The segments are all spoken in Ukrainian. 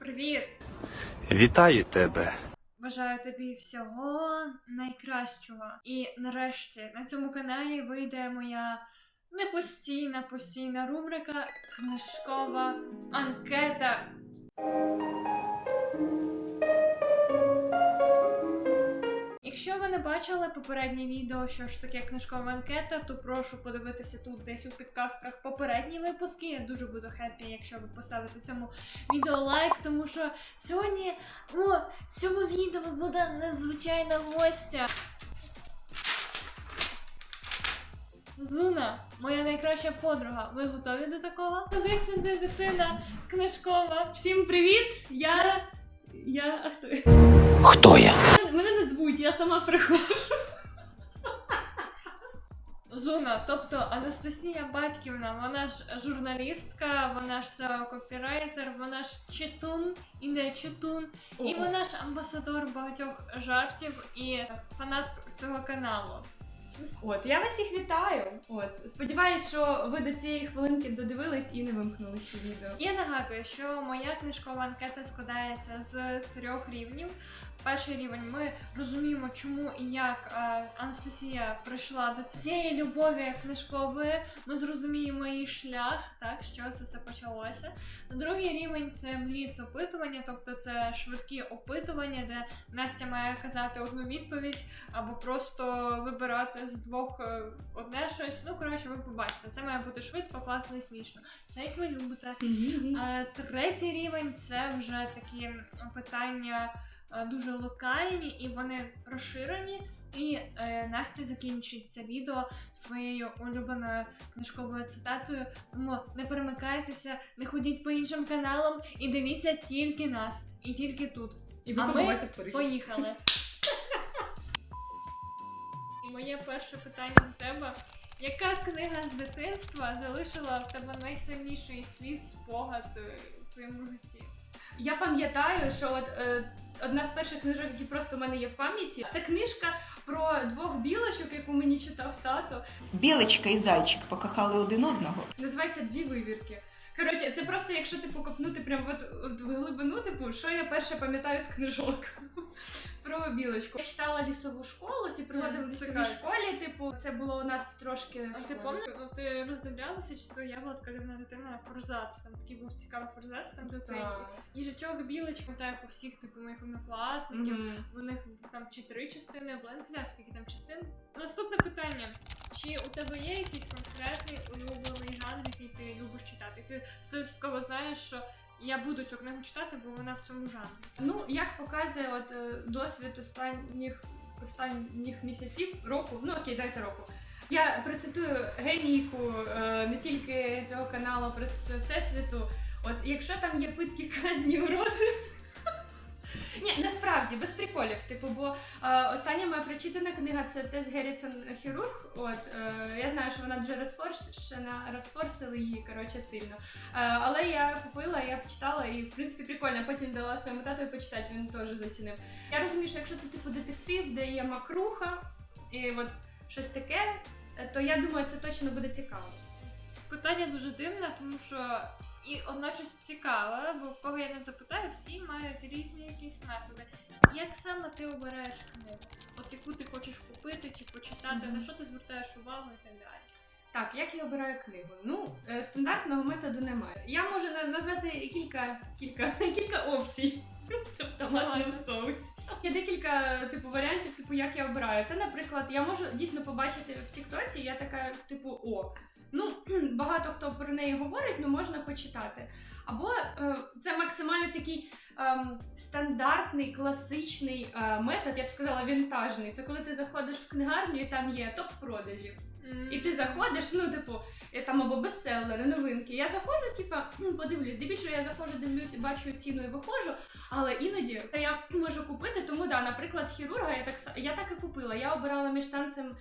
Привіт! Вітаю тебе. Бажаю тобі всього найкращого. І нарешті на цьому каналі вийде моя непостійна постійна рубрика Книжкова анкета. Якщо ви не бачили попереднє відео, що ж таке книжкова анкета, то прошу подивитися тут десь у підказках попередні випуски. Я дуже буду хеппі, якщо ви поставите цьому відео лайк, тому що сьогодні о, в цьому відео буде надзвичайна гостя. Зуна, моя найкраща подруга. Ви готові до такого? Куди сюди дитина книжкова? Всім привіт! Я. Я. А хто? Мене- звуть, я сама приходжу. Зуна, тобто Анастасія Батьківна, вона ж журналістка, вона ж копірайтер, вона ж читун і не читун, і вона ж амбасадор багатьох жартів і фанат цього каналу. От, я вас всіх вітаю. От, сподіваюсь, що ви до цієї хвилинки додивились і не вимкнули ще відео. Я нагадую, що моя книжкова анкета складається з трьох рівнів. Перший рівень ми розуміємо, чому і як е, Анастасія прийшла до цієї любові книжкової. Ми зрозуміємо її шлях, так що це все почалося. Другий рівень це бліц опитування, тобто це швидкі опитування, де Настя має казати одну відповідь або просто вибирати з двох е, одне щось. Ну коротше, ви побачите. Це має бути швидко, класно і смішно. Все як ви любите. Е, Третій рівень це вже такі питання е, дуже локальні і вони розширені. І е, Настя закінчить це відео своєю улюбленою книжковою цитатою. Тому не перемикайтеся, не ходіть по іншим каналам і дивіться тільки нас, і тільки тут. І ви а ми в. Поїхали. Моє перше питання до тебе. Яка книга з дитинства залишила в тебе найсильніший слід спогад е, в твоєму житті? Я пам'ятаю, що от, е, одна з перших книжок, які просто в мене є в пам'яті, це книжка про двох білочок, яку мені читав тато. Білочка і зайчик покохали один одного. Називається Дві вивірки. Коротше, це просто якщо типу копнути прямо от, от в глибину, типу, що я перше пам'ятаю з книжок про білочку. Я читала лісову школу, ці пригоди в Мгм, лісовій школі. Типу, це було у нас трошки. А ти пам'ятаєш, ну, ти роздивлялася чи я була така дивна дитина форзац, там такий був цікавий форзац, там де цей Так. їжачок білочка, пам'ятаю по всіх типу моїх однокласників. У них там чи три частини, або не знаю, скільки там частин. Наступне питання: чи у тебе є якийсь конкретний улюблений жанр, який ти любиш читати? Ти стовідсотково знаєш, що я буду цю книгу читати, бо вона в цьому жанрі. Ну, як показує от е, досвід останніх останніх місяців року, ну окей, дайте року. Я процитую генійку е, не тільки цього каналу, а просто всесвіту. От якщо там є питки казні уроди. Насправді без приколів. Типу, бо е, остання моя прочитана книга це Тес Геррітсон хірург. От е, я знаю, що вона дуже розфоршена, розфорсили її коротше сильно. Е, але я купила, я почитала і в принципі прикольно. Потім дала своєму татові почитати, він теж зацінив. Я розумію, що якщо це типу детектив, де є макруха і от щось таке, е, то я думаю, це точно буде цікаво. Питання дуже дивне, тому що і одночасно цікаве, бо в кого я не запитаю, всі мають різні якісь методи. Як саме ти обираєш книгу? От яку ти хочеш купити чи почитати, Мгм. на що ти звертаєш увагу і так далі? Так, як я обираю книгу? Ну, е, стандартного методу немає. Я можу назвати кілька, кілька, кілька опцій в томатному соусі. Є декілька типу варіантів, типу, як я обираю. Це, наприклад, я можу дійсно побачити в Тіктосі, я така, типу, о. Ну, багато хто про неї говорить, ну можна почитати. Або е, це максимально такий ем, стандартний, класичний е, метод, я б сказала, вінтажний. Це коли ти заходиш в книгарню і там є топ продажів. І ти заходиш, ну, типу, е, там або бестселери, новинки. Я заходжу, типа, подивлюсь. Здебільшого я заходжу, дивлюсь, бачу ціну і виходжу. Але іноді та я можу купити, тому да, наприклад, хірурга я так я так і купила. Я обирала між танцем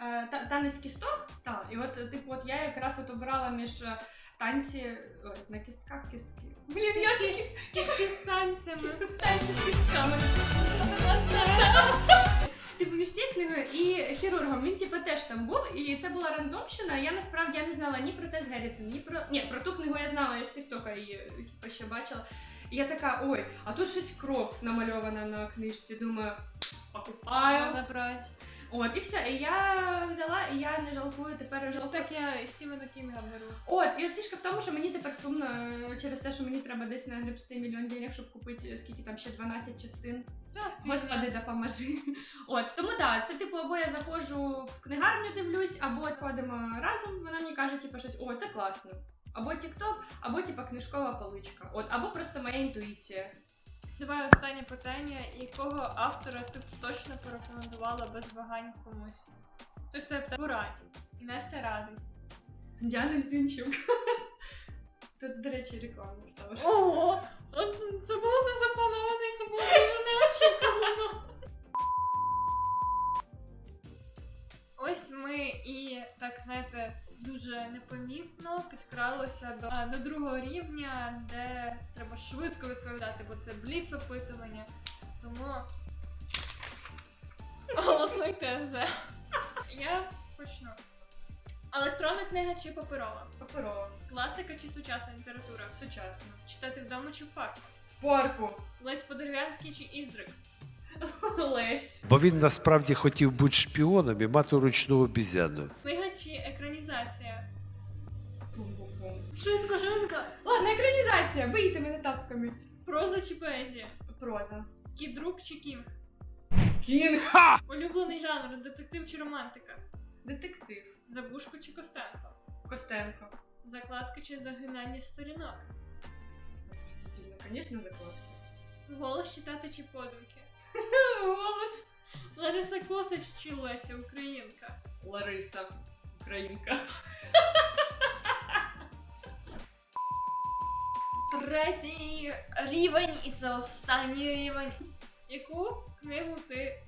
е, та, танець кісток. І от, типу, от я якраз от обирала між е, танці ой, на кістках кістки. Блін, я тільки Кістки з танцями. танці з кістками. Типу, між цією книгою і хірургом. Він типу теж там був, і це була рандомщина. Я насправді я не знала ні про Тес Геррітсон, ні про ні, про ту книгу я знала, я з Тіктока її типу, ще бачила. І я така, ой, а тут щось кров намальована на книжці. Думаю, покупаю. Треба брати. От, і все. І я взяла, і я не жалкую, тепер Ось жалкую. так я Стівена Кінга беру. От, і от фішка в тому, що мені тепер сумно е, через те, що мені треба десь нагребсти мільйон денег, щоб купити е, скільки там ще 12 частин. Так, Господи, допоможи. От тому так, це типу, або я заходжу в книгарню, дивлюсь, або ходимо разом. Вона мені каже, типу, щось, о, це класно. Або TikTok, або типу книжкова поличка. От, або просто моя інтуїція. Давай останнє питання. Якого автора ти б точно порекомендувала без вагань комусь? Тобто тебе Бураті, І Настя радить. Діана Літвінчук. Тут, до речі, рекламу ставиш. Ого! Це, це було не заплановано, і це було дуже неочікувано. Дуже непомітно підкралося до, а, до другого рівня, де треба швидко відповідати, бо це бліц опитування. Тому голосуйте за. Я почну. Електронна книга чи паперова? Паперова. Класика чи сучасна література? Сучасно. Читати вдома чи в парку? В парку. Лесь Подерев'янський чи Іздрик? Лесь. Бо він насправді хотів бути шпіоном і мати ручну обізяну. Книга чи екранізація? Пум-пум-пум. Швидко, швидко! Ладно, екранізація. Бийте мене тапками. Проза чи поезія? Проза. Кідрук чи кінг? Кінг. Улюблений жанр детектив чи романтика? Детектив. Забушку чи Костенко? Костенко. Закладка чи загинання сторінок? Отвратительно, конечно, закладки. Голос читати чи подумки? Голос. Лариса Косач чи Леся Українка? Лариса. Українка. Третій рівень, і це останній рівень. Яку книгу ти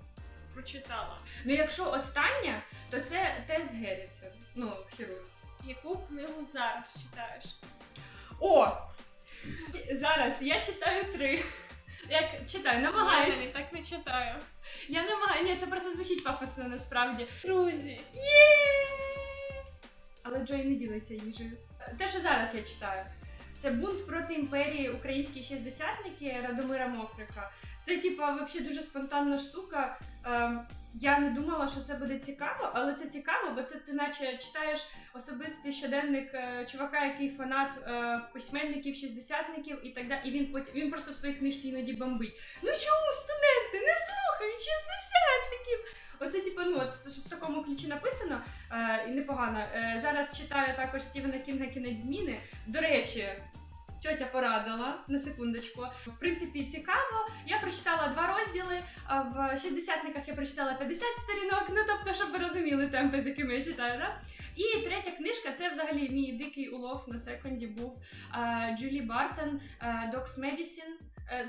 прочитала? Ну, якщо остання, то це Тес Геррітсон. Ну, хірург. Яку книгу зараз читаєш? О! Зараз я читаю три. Як читаю, Я так не читаю. Я намагаюсь. Ні, це просто звучить пафосно насправді. Друзі, Є! Але Джой не ділиться їжею. Те, що зараз я читаю, це бунт проти імперії українські шістдесятники Радомира Мокрика. Це, типа, взагалі дуже спонтанна штука. Ем, я не думала, що це буде цікаво, але це цікаво, бо це ти наче читаєш особистий щоденник е, чувака, який фанат е, письменників, шістдесятників і так далі. І він потім він просто в своїй книжці іноді бомбить. Ну чому студенти не слухають шістдесятників? Оце, типу, ну, от, в такому ключі написано е, і непогано. Е, зараз читаю також Стівена Кінга кінець зміни. До речі, тьотя порадила на секундочку. В принципі, цікаво. Я прочитала два розділи. А в шістдесятниках я прочитала 50 сторінок. Ну тобто, щоб ви розуміли темпи, з якими я читаю. Да? І третя книжка це взагалі мій дикий улов на секунді був е, Джулі Бартон Medicine. Е,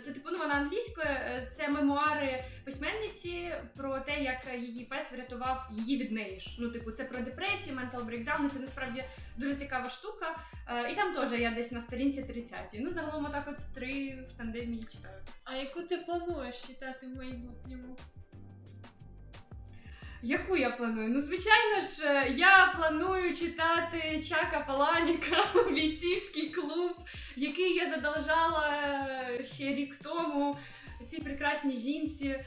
Це типу ну, вона англійською, е, це мемуари письменниці про те, як її пес врятував її від неї ж. Ну, типу, це про депресію, ментал брейкдаун. Це насправді дуже цікава штука. Е, І там теж я десь на сторінці 30. Ну, загалом отак от три в тандемі читаю. а яку ти плануєш читати в майбутньому? Яку я планую? Ну, звичайно ж, е, я планую читати Чака Паланіка бійцівський клуб, який я задолжала е, ще рік тому. Цій прекрасній жінці. Е,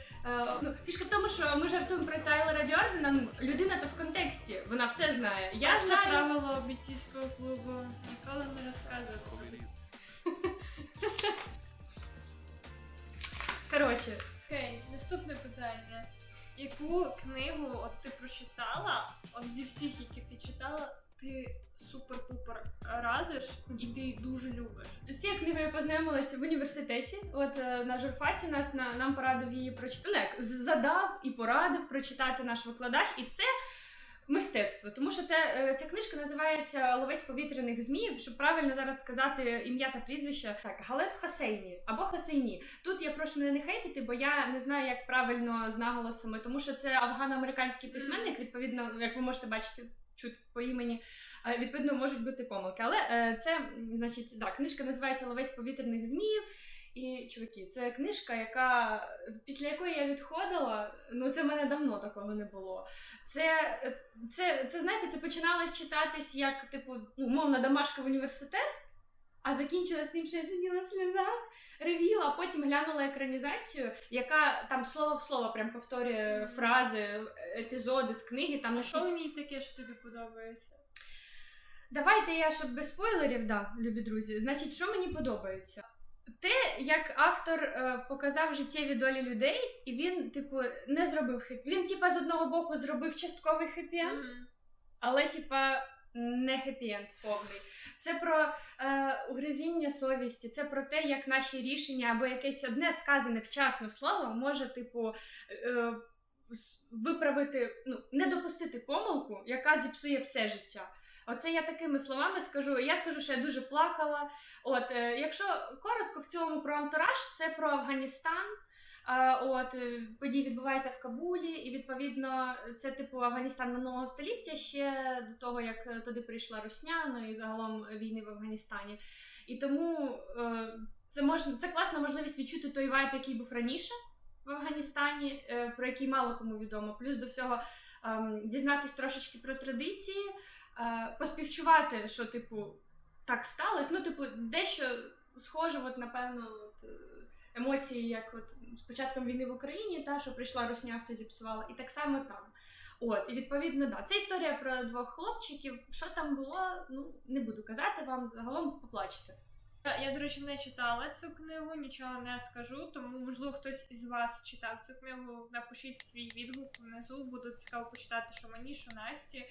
ну, фішка в тому, що ми жартуємо про Тайлера Дьордена. Ну, людина то в контексті, вона все знає. Я Перше знаю. правило бійцівського клубу ніколи не розказувати. Коротше, Окей, наступне питання. Яку книгу от ти прочитала, от зі всіх, які ти читала, ти супер-пупер радиш і ти її дуже любиш? З цією книгою я познайомилася в університеті. От е, на журфаці нас на нам порадив її прочитати. Ну, як задав і порадив прочитати наш викладач, і це. Мистецтво, тому що це ця книжка називається Ловець повітряних зміїв. Щоб правильно зараз сказати ім'я та прізвище, так Галет Хосейні або Хосейні. Тут я прошу мене не хейтити, бо я не знаю, як правильно з наголосами, тому що це афгано-американський письменник. Відповідно, як ви можете бачити, чути по імені. Е, Відповідно, можуть бути помилки. Але е, це, значить, да, книжка називається Ловець повітряних зміїв. І чуваки, це книжка, яка після якої я відходила. Ну це в мене давно такого не було. Це, це, це знаєте, це починалось читатись як, типу, ну, мовна домашка в університет, а закінчилось тим, що я сиділа в сльозах, ревіла, а потім глянула екранізацію, яка там слово в слово прям повторює фрази, епізоди з книги. Там А що в ній таке, що тобі подобається? Давайте я, щоб без спойлерів, да, любі друзі. Значить, що мені подобається? Те, як автор е, показав життєві долі людей, і він, типу, не зробив хеппі. Він, типа, з одного боку зробив частковий хеппі-енд, Мгм. але, типа, не хеппі-енд повний. Це про е, угризіння совісті, це про те, як наші рішення або якесь одне сказане вчасно слово може, типу, е, с- виправити, ну, не допустити помилку, яка зіпсує все життя. Оце я такими словами скажу. Я скажу, що я дуже плакала. От, е, якщо коротко в цьому про антураж, це про Афганістан. Е, от е, події відбуваються в Кабулі, і відповідно це типу Афганістан минулого століття ще до того, як туди прийшла Русня, ну і загалом війни в Афганістані. І тому це можна це класна можливість відчути той вайб, який був раніше в Афганістані, про який мало кому відомо. Плюс до всього ем, дізнатись трошечки про традиції, е, поспівчувати, що типу так сталося. Ну, типу, дещо схоже, от напевно, от, е, емоції, як от з початком війни в Україні, та що прийшла Русня, все зіпсувала, і так само там. От, і відповідно, да. Це історія про двох хлопчиків. Що там було, ну не буду казати вам, загалом поплачете. Я, до речі, не читала цю книгу, нічого не скажу, тому можливо хтось із вас читав цю книгу. Напишіть свій відгук внизу, буде цікаво почитати, що мені, що Насті.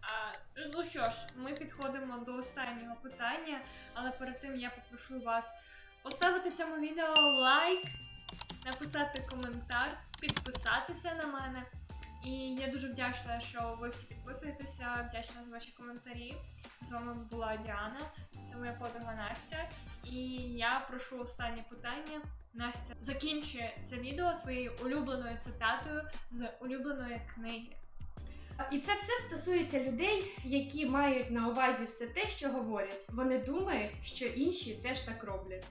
А, ну що ж, ми підходимо до останнього питання, але перед тим я попрошу вас поставити цьому відео лайк, написати коментар, підписатися на мене. І я дуже вдячна, що ви всі підписуєтеся, вдячна за ваші коментарі. З вами була Діана, це моя подруга Настя. І я прошу останнє питання. Настя закінчує це відео своєю улюбленою цитатою з улюбленої книги. І це все стосується людей, які мають на увазі все те, що говорять. Вони думають, що інші теж так роблять.